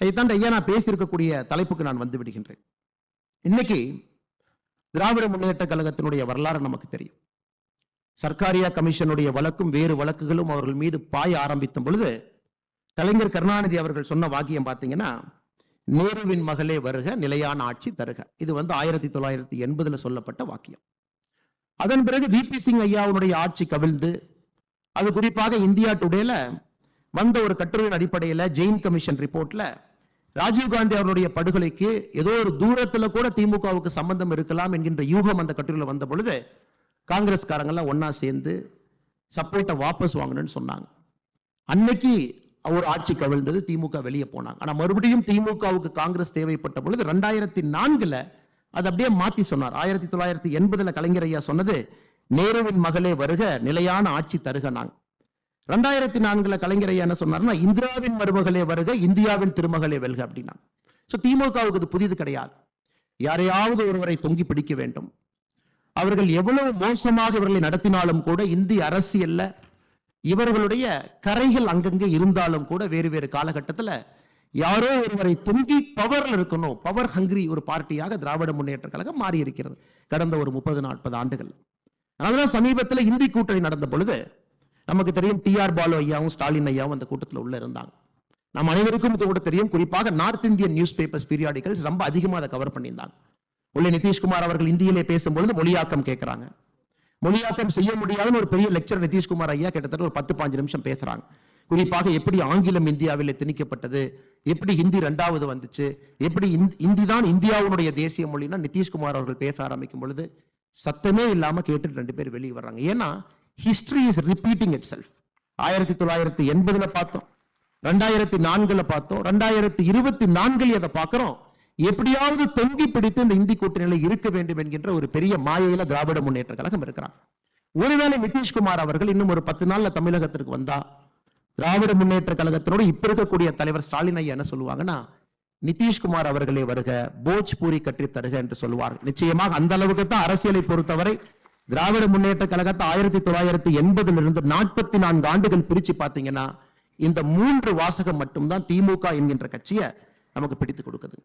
அதைத்தான் ஐயா நான் பேசியிருக்கக்கூடிய தலைப்புக்கு நான் வந்து விடுகின்றேன். இன்னைக்கு திராவிட முன்னேற்ற கழகத்தினுடைய வரலாறு நமக்கு தெரியும். சர்க்காரியா கமிஷனுடைய வழக்கும் வேறு வழக்குகளும் அவர்கள் மீது பாய ஆரம்பித்த பொழுது கலைஞர் கருணாநிதி அவர்கள் சொன்ன வாக்கியம் பார்த்தீங்கன்னா நேருவின் மகளே வருக நிலையான ஆட்சி தருக. இது வந்து ஆயிரத்தி தொள்ளாயிரத்தி எண்பதுல சொல்லப்பட்ட வாக்கியம். அதன் பிறகு விபி சிங் ஐயாவுடைய ஆட்சி கவிழ்ந்து அது குறிப்பாக இந்தியா டுடேல வந்த ஒரு கட்டுரையின் அடிப்படையில் ஜெயின் கமிஷன் ரிப்போர்ட்ல ராஜீவ்காந்தி அவருடைய படுகொலைக்கு ஏதோ ஒரு தூரத்துல கூட திமுகவுக்கு சம்பந்தம் இருக்கலாம் என்கின்ற யூகம் அந்த கட்டுரையில் வந்த பொழுது காங்கிரஸ்காரங்கெல்லாம் ஒன்னா சேர்ந்து சப்போர்ட்டை வாபஸ் வாங்கணும்னு சொன்னாங்க. அன்னைக்கு ஒரு ஆட்சி கவிழ்ந்தது திமுக வெளியே போனாங்க. ஆனா மறுபடியும் திமுகவுக்கு காங்கிரஸ் தேவைப்பட்ட பொழுது ரெண்டாயிரத்தி நான்குல அது அப்படியே மாத்தி சொன்னார். ஆயிரத்தி தொள்ளாயிரத்தி எண்பதுல கலைஞர் ஐயா சொன்னது நேருவின் மகளே வருக நிலையான ஆட்சி தருக நாங்கள் ரெண்டாயிரத்தி நான்குல கலைஞர் ஐயா என்ன சொன்னார்னா இந்திராவின் மருமகளே வருக இந்தியாவின் திருமகளே வெல்க அப்படின்னா சோ திமுகவுக்கு இது புதிது கிடையாது. யாரையாவது ஒருவரை தொங்கி பிடிக்க வேண்டும். அவர்கள் எவ்வளவு மோசமாக இவர்களை நடத்தினாலும் கூட இந்திய அரசியல்ல இவர்களுடைய கரைகள் அங்கங்கே இருந்தாலும் கூட வேறு வேறு காலகட்டத்துல யாரோ ஒருவரை தொங்கி பவர்ல இருக்கணும் பவர் ஹங்கிரி ஒரு பார்ட்டியாக திராவிட முன்னேற்ற கழகம் மாறி இருக்கிறது கடந்த ஒரு முப்பது நாற்பது ஆண்டுகள் அதனால சமீபத்துல இந்தி கூட்டணி நடந்த பொழுது நமக்கு தெரியும் டி ஆர் பாலு ஐயாவும் ஸ்டாலின் ஐயாவும் அந்த கூட்டத்தில் உள்ள இருந்தாங்க. நம்ம அனைவருக்கும் இது கூட தெரியும். குறிப்பாக north Indian newspapers periodicals ரொம்ப அதிகமாக அதை கவர் பண்ணியிருந்தாங்க. உள்ளே நிதிஷ்குமார் அவர்கள் இந்தியிலே பேசும்பொழுது மொழியாக்கம் கேட்குறாங்க. மொழியாக்கம் செய்ய முடியாதுன்னு ஒரு பெரிய லெக்சர் நிதிஷ்குமார் ஐயா கிட்டத்தட்ட ஒரு பத்து பாஞ்சு நிமிஷம் பேசுறாங்க. குறிப்பாக எப்படி ஆங்கிலம் இந்தியாவில் திணிக்கப்பட்டது? எப்படி ஹிந்தி ரெண்டாவது வந்துச்சு? எப்படி இந்தி- தான் இந்தியாவுடைய தேசிய மொழின்னா நிதிஷ்குமார் அவர்கள் பேச ஆரம்பிக்கும் பொழுது சத்தமே இல்லாமல் கேட்டுட்டு ரெண்டு பேர் வெளியே வர்றாங்க. ஏன்னா history is repeating itself ஆயிரத்தி தொள்ளாயிரத்தி எண்பதுல பார்த்தோம். ரெண்டாயிரத்தி நான்குல பார்த்தோம். ரெண்டாயிரத்தி இருபத்தி நான்கில் அதை பார்க்கிறோம். எப்படியாவது தொங்கி பிடித்து இந்த இந்தி கூட்டணியில் இருக்க வேண்டும் என்கின்ற ஒரு பெரிய மாயையில திராவிட முன்னேற்ற கழகம் இருக்கிறாங்க ஒருவேளை நிதிஷ்குமார் அவர்கள் இன்னும் ஒரு பத்து நாள்ல தமிழகத்திற்கு வந்தா திராவிட முன்னேற்ற கழகத்தினோடு இப்ப இருக்கக்கூடிய தலைவர் ஸ்டாலின் ஐயா என்ன சொல்லுவாங்கன்னா நிதிஷ்குமார் அவர்களே வருக போஜ்பூரி கற்றி தருக என்று சொல்லுவார்கள். நிச்சயமாக அந்த அளவுக்கு தான் அரசியலை பொறுத்தவரை திராவிட முன்னேற்ற கழகத்தை ஆயிரத்தி தொள்ளாயிரத்தி எண்பதுல இருந்து நாற்பத்தி நான்கு ஆண்டுகள் பிரிச்சு பாத்தீங்கன்னா இந்த மூன்று வாசகம் மட்டும்தான் திமுக என்கின்ற கட்சியை நமக்கு பிடித்து கொடுக்குது.